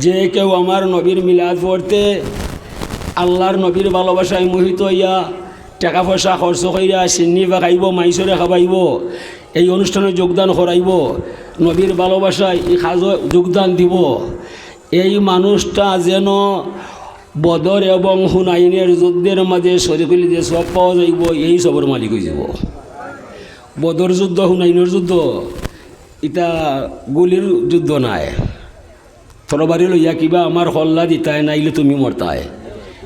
যে কেউ আমার নবীর মিলাদ পড়তে আল্লাহর নবীর ভালোবাসায় মোহিত হইয়া টাকা পয়সা খরচ কইরা চিনি বা খাইব মাইসরে খাবাইব এই অনুষ্ঠানে যোগদান করাইব, নবীর ভালোবাসায় এই সাজ যোগদান দিব। এই মানুষটা যেন বদর এবং হুনাইনের যুদ্ধের মাঝে শরীর যে সব পাওয়া যাইব, এই সবর মালিক হয়ে যাব। বদর যুদ্ধ, হুনাইনের যুদ্ধ, এটা গুলির যুদ্ধ নাই। তরবারি লইয়া কিবা আমার হল্লা দিতায় নাইলে তুমি মরতায়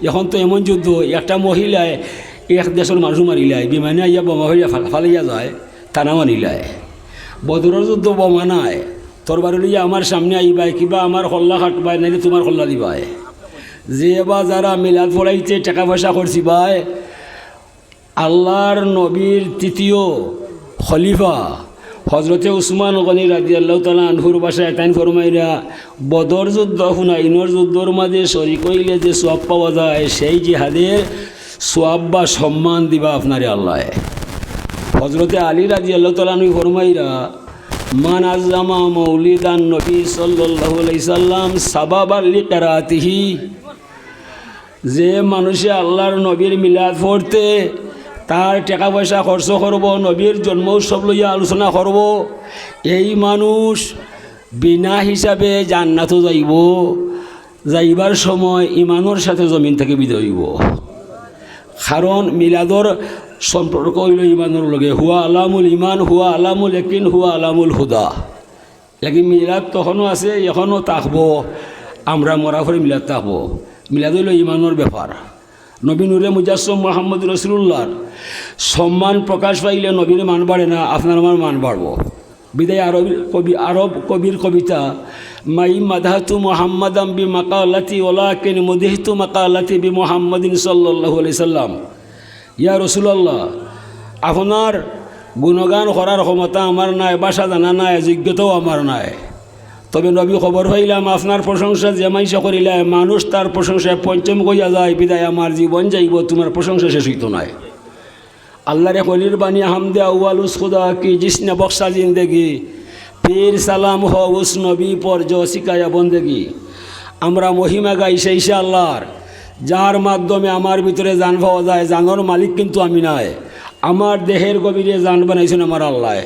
এখন তো এমন যুদ্ধ, একটা মহিলায় এক দেশের মানুষ মারিলায় বিমানে আইয়া বোমা হইয়া ফালাইয়া যায়, টানা মানিলায় বদরের যুদ্ধ বোমা নাই তরবারি লইয়া আমার সামনে আইবাই কিবা আমার হল্লা খাটবায় নাইলে তোমার হল্লা দিবাই। যে বা যারা মিলাদ পড়াইতে টাকা পয়সা করছি ভাই আল্লাহর নবীর তৃতীয় খলিফা হজরতে উসমান গনি রাজি আল্লাহ তালা আনহুর বাসায় তাইন ফরমাইরা, বদর যুদ্ধ হুনাইনর যুদ্ধর মাঝে শরিক হইলে যে সোয়াব পাওয়া যায়, সেই জিহাদের সোয়াব বা সম্মান দিবা আপনারে আল্লাহ। হজরতে আলী রাজি আল্লাহ তালানু ফরমাইরা, মান আজামা মৌলিদান নবী সাল্লাম সাবাব আল্লি কারাতিহি যে মানুষে আল্লাহর নবীর মিলাদ পড়তে তার টাকা পয়সা খরচ করব, নবীর জন্ম উৎসব লইয়া আলোচনা করব। এই মানুষ বিনা হিসাবে জান্নাত যাইব। যাইবার সময় ইমানোর সাথে জমিন থেকে বিদয় হইব। কারণ মিলাদর সম্পর্ক হইল ইমানোর লগে। হুয়া আলামুল ইমান হুয়া আলামুল একিন হুয়া আলামুল হুদা। লাগি মিলাদ তখনও আছে, এখনও থাকব। আমরা মরা করে মিলাদ থাকব। মিলাদ হইল ইমানোর ব্যাপার। নবী নুরে মুজাসম মোহাম্মদ রসুল্লাহর সম্মান প্রকাশ পাইলে নবীর মান বাড়ে না, আপনার আমার মান বাড়বো। বিদায় আরব কবি, আরব কবির কবিতা, মাই মাদাহাতু মোহাম্মদাম বি মাকালাতি ওলাকেন মুদিহিতু মাকালাতি বি মোহাম্মদিন সাল্লাহ সাল্লাম। ইয়া রসুলাল্লাহ, আপনার গুণগান করার ক্ষমতা আমার নাই, বাসা জানা নাই, যোগ্যতাও আমার নাই। তবে নবী খবর পাইলাম আপনার প্রশংসা জেমাইশা করিলে মানুষ তার প্রশংসায় পঞ্চম কইয়া যায়, বিদায় আমার জীবন যাইব, তোমার প্রশংসা শেষ হইত নাই। আল্লাহরে কলির বাণী, হামদে আউয়ালুস খুদা, কি জিসনে বক্সা জিন্দেগি, পীর সালাম হ উস নবী পর জ শিকায়া বন্দেগি। আমরা মহিমা গাই সেই আল্লাহর, যার মাধ্যমে আমার ভিতরে জান পাওয়া যায়, জানোর মালিক কিন্তু আমি নাই। আমার দেহের গভীরে জান বানাইছেন আমার আল্লাহ।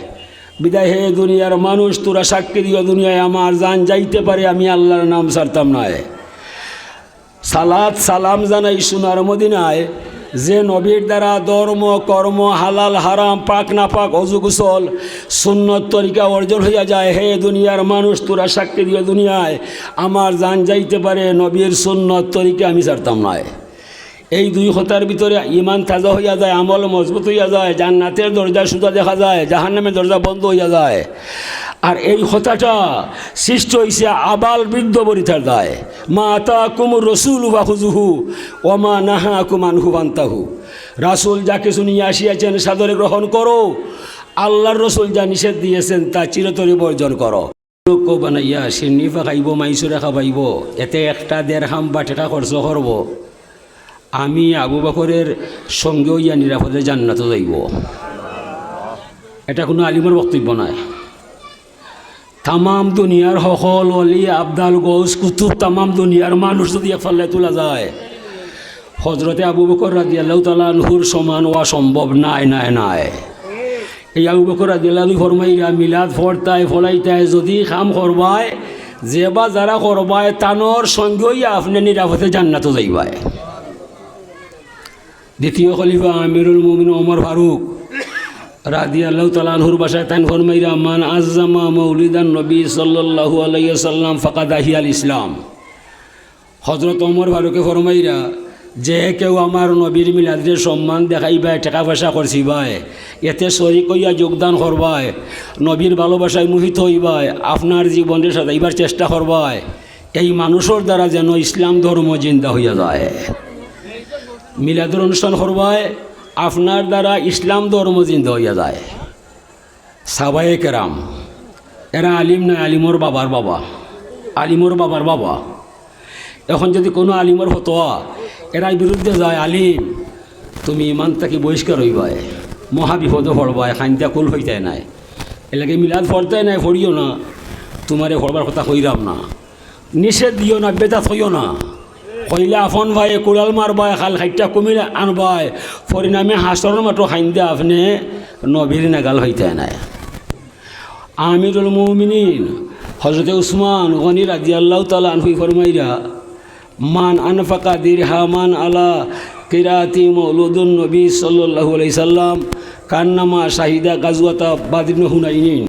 বিদায় হে দুনিয়ার মানুষ, তোরা সাক্ষী দিও দুনিয়ায়, আমার জান যাইতে পারে, আমি আল্লাহর নাম ছাড়তাম নয় সালাদ সালাম জানাই সোনার মদিনায়, যে নবীর দ্বারা ধর্ম, কর্ম, হালাল, হারাম, পাক না পাক অজু, গুসল, সুন্নত তরিকা অর্জন হইয়া যায়। হে দুনিয়ার মানুষ, তোরা সাক্ষী দিয়ে দুনিয়ায়, আমার জান যাইতে পারে, নবীর সুন্নত তরিকা আমি ছাড়তাম নয় এই দুই হতার ভিতরে ইমান তাজা হইয়া যায়, আমল মজবুত হইয়া যায়, জান্নাতের দরজা সুদা দেখা যায়, জাহান্নামের দরজা বন্ধ হইয়া যায়। আর এই হতাটা সৃষ্টি হইছে আবাল বৃদ্ধ বরিথার দায়। মা আতা কুমুর রসুল বাহুজুহু ওমা নাহা কুমান হুবান্তাহু রাসুল যাকে শুনিয়া আসিয়াছেন, সাদরে গ্রহণ করো। আল্লাহর রসুল যা নিষেধ দিয়েছেন, তা চিরতরে বর্জন করো। লোক বানাইয়া সিন্নি খাইব, মাইসুরে খাবাইব এতে একটা দেড় হাম বা টাকা খরচ করব। আমি আবু বকরের সঙ্গেও ইয়া নিরাপদে জান্নাতে যাইব। এটা কোনো আলিমের বক্তব্য নয়। তামাম দুনিয়ার সকল অলি, আবদাল গৌস কুতুব, তামাম দুনিয়ার মানুষ যদি একফালে তোলা যায় হজরতে আবু বকর রাজি আল্লাহ তালা নুহুর সমান হওয়া সম্ভব নাই নাই নাই। এই আবু বকর রাজি আল্লাহ ফরমাইরা মিলাদ ফরতায়, ফলাইতায় যদি কাম করবায়, যে বা যারা করবায়, তানোর সঙ্গেই আপনি নিরাপদে জান্নাতে যাইবায়। দ্বিতীয় খলিফা আমিরুল মুমিন ওমর ফারুক রাদি আল্লাহ তালানহুর বাসায় তান ফরমাইরা, মান আজ্জামা মৌলিদান নবী সাল্লাল্লাহু আলাইহি সাল্লাম ফাকাদ আহিয়াল ইসলাম। হজরত ওমর ফারুকে ফরমাইরা, যে কেউ আমার নবীর মিলাদের সম্মান দেখাইবাই টাকা পয়সা ভাই এতে শরিক হইয়া যোগদান করবাই নবীর ভালোবাসায় মোহিত হইবাই আপনার জীবনের সাজাইবার চেষ্টা করবাই এই মানুষের দ্বারা যেন ইসলাম ধর্ম জিন্দা হইয়া যায়। মিলাদুর অনুষ্ঠান করবায় আপনার দ্বারা ইসলাম ধর্ম জিন্দা হইয়া যায়। সাবায়ে কেরাম, এরা আলিম নয়, আলিমর বাবার বাবা। আলিমর বাবার বাবা। এখন যদি কোনো আলিমর ফতোয়া এরাই বিরুদ্ধে যায়, আলিম, তুমি ইমান তাকে বহিষ্কার হইবায় মহা বিপদে পড়বায় খান্তা কুল হইতে নাই। এলাকে মিলাদ ফরতাই নাই, ফরিও না। তোমারে ফরবার কথা কইরাম না। নিষেধ দিও না বেতা থইও না। কইলে আফন ভাই, কুড়াল মারবাই, খাল খাইটা কমিলে আনবাই। পরিণামে হাসর মাত্র খাইন্দে আপনি নবীর নাগাল হইতে নাই। আমিরুল মুমিনিন হজরতে উসমান গনি রাজি আল্লাহ তালা আনহুই ফরমাইরা, মান আনফাকা দিরহামান আলা কিরাতি মৌলুদুন নবী সাল্লাল্লাহু আলাইহি সাল্লাম, কান্নামা শাহিদা গাজওয়াতা বাদিন হুনাইনিন।